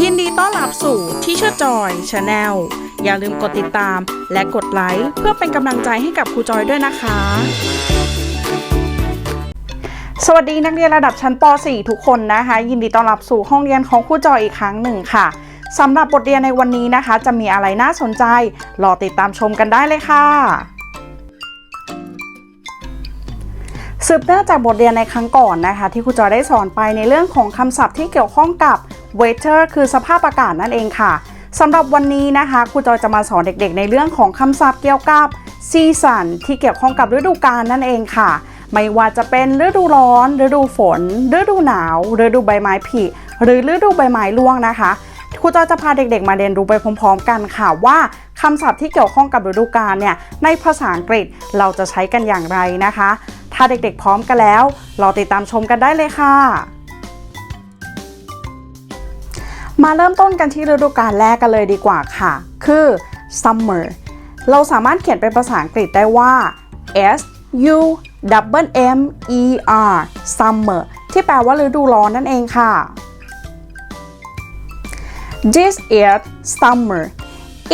ยินดีต้อนรับสู่ที่เชื่อจอยชาแนลอย่าลืมกดติดตามและกดไลค์เพื่อเป็นกำลังใจให้กับครูจอยด้วยนะคะ สวัสดีนักเรียนระดับชั้นป .4 ทุกคนนะคะ ยินดีต้อนรับสู่ห้องเรียนของครูจอยอีกครั้งหนึ่งค่ะสำหรับบทเรียนในวันนี้นะคะ จะมีอะไรน่าสนใจ รอติดตามชมกันได้เลยค่ะ สืบเนื่องจากบทเรียนในครั้งก่อนนะคะ ที่ครูจอยได้สอนไปในเรื่องของคำศัพท์ที่เกี่ยวข้องกับ weather คือสภาพอากาศนั่นเองค่ะสำหรับวันนี้นะคะครูจอยจะมาสอนเด็กๆ ในเรื่องของคำศัพท์เกี่ยวกับ season ที่เกี่ยวข้องกับฤดูกาลนั่นเองค่ะ ไม่ว่าจะเป็นฤดูร้อน ฤดูฝน ฤดูหนาว ฤดูใบไม้ผลิหรือฤดูใบไม้ร่วงนะคะครูจอยจะพาเด็กๆ มาเรียนรู้ไปพร้อม ๆ กันค่ะว่าคำศัพท์ที่เกี่ยวข้องกับฤดูกาลเนี่ยในภาษาอังกฤษเราจะใช้กันอย่างไรนะคะ ถ้าเด็กๆพร้อมกันแล้ว เราติดตามชมกันได้เลยค่ะ มาเริ่มต้นกันที่ฤดูกาลแรกกันเลยดีกว่าค่ะ คือ summer เราสามารถเขียนเป็นภาษาอังกฤษได้ว่า s u w m e r summer ที่แปลว่าฤดูร้อนนั่นเองค่ะ This is summer.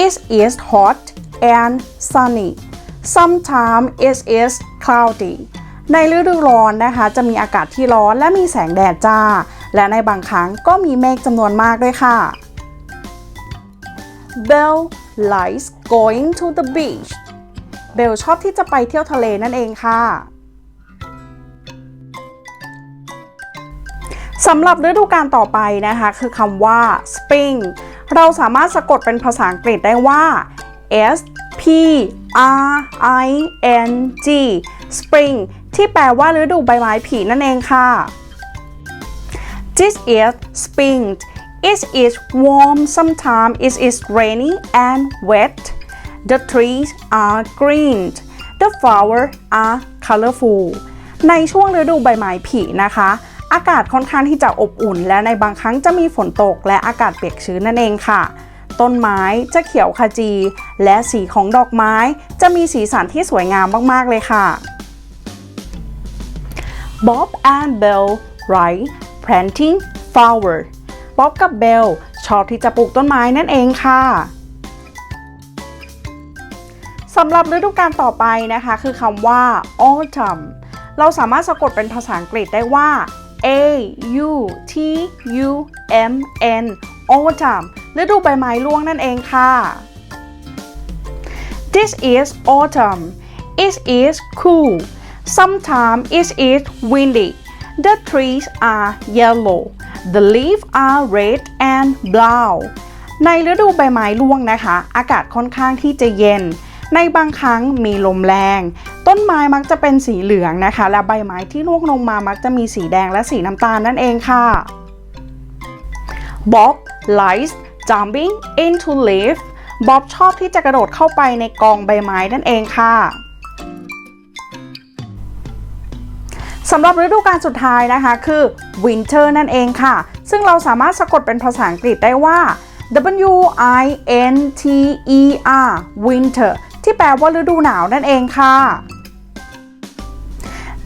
It is hot and sunny. Sometimes it is cloudy. ในฤดูร้อนนะคะ จะมีอากาศที่ร้อนและมีแสงแดดจ้า และในบางครั้งก็มีเมฆจำนวนมากด้วยค่ะ Belle likes going to the beach. เบลชอบที่จะไปเที่ยวทะเลนั่นเองค่ะสำหรับฤดูกาลต่อไปนะคะ คือคำว่า spring เราสามารถสะกดเป็นภาษาอังกฤษได้ว่า s p r i n g spring ที่แปลว่าฤดูใบไม้ผลินั่นเองค่ะ This is spring it is warm sometimes it is rainy and wet the trees are green the flowers are colorful ในช่วงฤดูใบไม้ผลินะคะ อากาศค่อนข้างที่จะอบอุ่น และในบางครั้งจะมีฝนตกและอากาศเปียกชื้นนั่นเองค่ะต้นไม้จะเขียวขจี และสีของดอกไม้จะมีสีสันที่สวยงามมาก ๆ เลยค่ะ Bob and Bell write planting flower บ๊อบกับเบลชอบที่จะปลูกต้นไม้นั่นเองค่ะสำหรับฤดูกาลต่อไปนะคะ คือคำว่า autumn เราสามารถสะกดเป็นภาษาอังกฤษได้ว่า A U T U M N autumn ฤดูใบไม้ร่วงนั่นเองค่ะ This is autumn it is cool sometimes it is windy the trees are yellow the leaves are red and brown ในฤดูใบไม้ร่วงนะคะ อากาศค่อนข้างที่จะเย็น ในบางครั้งมีลมแรง ต้นไม้มักจะเป็นสีเหลืองนะคะ และใบไม้ที่ร่วงลงมามักจะมีสีแดงและสีน้ำตาลนั่นเองค่ะ Bob likes jumping into leaf บ๊อบชอบที่จะกระโดดเข้าไปในกองใบไม้นั่นเองค่ะำหรับฤดูกาลสุดท้ายนะคะ คือ winter นั่นเองค่ะ ซึ่งเราสามารถสะกดเป็นภาษาอังกฤษได้ว่า W I N T E R winter ที่แปลว่าฤดูหนาวนั่นเองค่ะ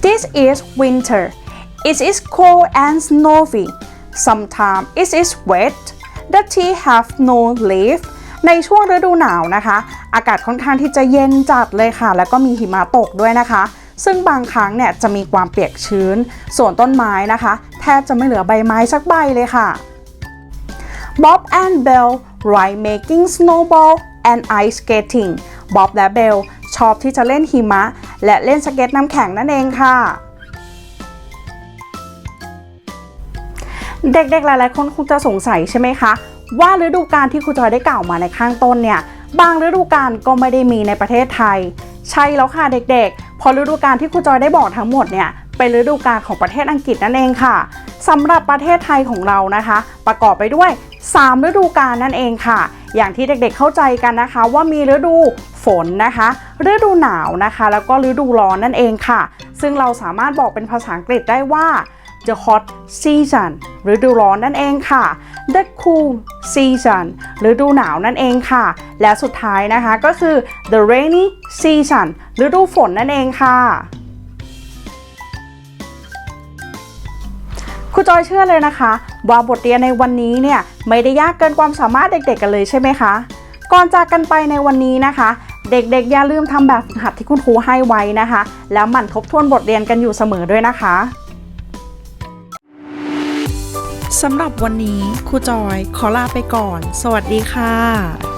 This is winter. It is cold and snowy. Sometimes it is wet. The tree have no leaf. ในช่วงฤดูหนาวนะคะ อากาศค่อนข้างที่จะเย็นจัดเลยค่ะ แล้วก็มีหิมะตกด้วยนะคะ ซึ่งบางครั้งเนี่ยจะมีความเปียกชื้น ส่วนต้นไม้นะคะ แทบจะไม่เหลือใบไม้สักใบเลยค่ะ Bob and Bell like making snowball and ice skating บ๊อบและเบลชอบที่จะเล่นหิมะ และเล่นสเก็ตน้ำแข็งนั่นเองค่ะเด็กๆ หลายๆ คนคงจะสงสัยใช่ไหมคะ ว่าฤดูกาลที่ครูจอยได้กล่าวมาในข้างต้นเนี่ย บางฤดูกาลก็ไม่ได้มีในประเทศไทย ใช่แล้วค่ะเด็กๆ พอฤดูกาลที่ครูจอยได้บอกทั้งหมดเนี่ยเป็นฤดูกาลของประเทศอังกฤษนั่นเองค่ะสำหรับประเทศไทยของเรานะคะ ประกอบไปด้วย 3 ฤดูกาลนั่นเองค่ะ อย่างที่เด็กๆเข้าใจกันนะคะ ว่ามีฤดูฝนนะคะ ฤดูหนาวนะคะ แล้วก็ฤดูร้อนนั่นเองค่ะ ซึ่งเราสามารถบอกเป็นภาษาอังกฤษได้ว่า the hot season หรือฤดูร้อนนั่นเองค่ะ the cool season หรือฤดูหนาวนั่นเองค่ะ และสุดท้ายนะคะก็คือ the rainy season หรือฤดูฝนนั่นเองค่ะครูจอยเชื่อเลยนะคะ ว่าบทเรียนในวันนี้เนี่ยไม่ได้ยากเกินความสามารถเด็กๆกันเลยใช่ไหมคะ ก่อนจากกันไปในวันนี้นะคะ เด็กๆอย่าลืมทำแบบฝึกหัดที่คุณครูให้ไว้นะคะ แล้วหมั่นทบทวนบทเรียนกันอยู่เสมอด้วยนะคะ สำหรับวันนี้ครูจอยขอลาไปก่อน สวัสดีค่ะ